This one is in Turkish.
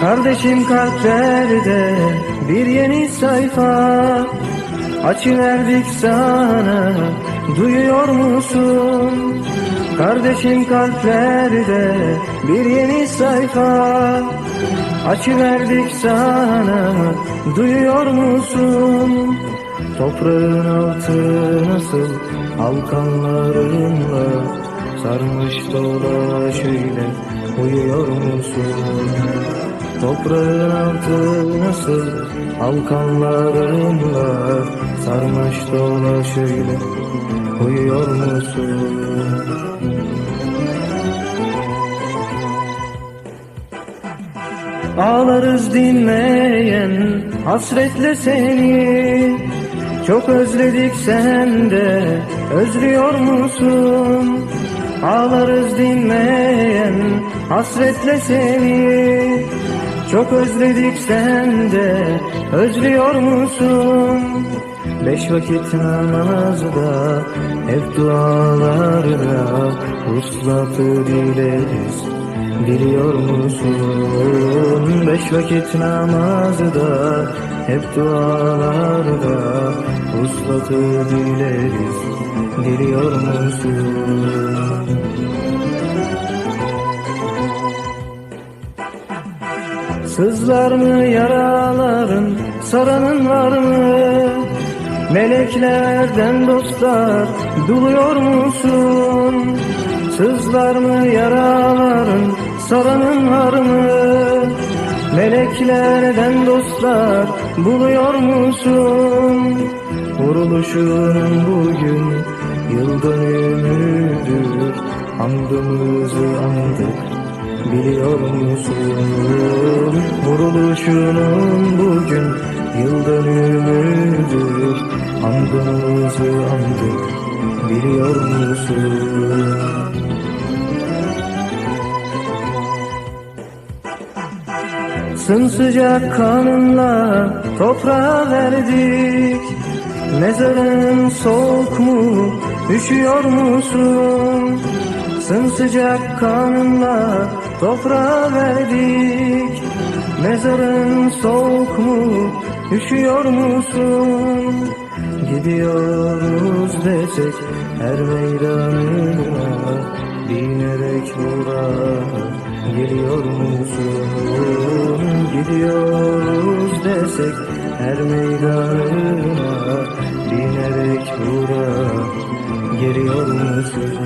Kardeşim kalplerde bir yeni sayfa Açıverdik sana duyuyor musun? Kardeşim kalplerde bir yeni sayfa Açıverdik sana duyuyor musun? Toprağın altı nasıl halkanlarınla Sarmış dola şöyle uyuyor musun? Toprağın altı nasıl halkanlarınla Sarmış dola şöyle uyuyor musun? Ağlarız dinleyen hasretle seni Çok özledik sen de özlüyor musun? Ağlarız dinleyen hasretle seni Çok özledik sen de özlüyor musun? Beş vakit namazda hep dualarda Vuslatı dileriz Biliyor musun beş vakit namazda hep dualarda Uslatı dileriz biliyor musun? Sızlar mı yaraların saranın var mı? Meleklerden dostlar duluyor musun? Sızlar mı yaraların saranın var mı? Meleklerden dostlar buluyor musun? Vuruluşunun bugün yıl dönümüdür Andımızı andık biliyor musun? Vuruluşunun bugün yıl dönümüdür Andımızı andık biliyor musun? Sımsıcak kanınla toprağa verdik Mezarın soğuk mu, üşüyor musun? Sımsıcak kanınla toprağa verdik Mezarın soğuk mu, üşüyor musun? Gidiyoruz desek her meydanına Binerek buraya geliyor musun? Gidiyoruz desek her meydanına Binerek buraya geliyor musun?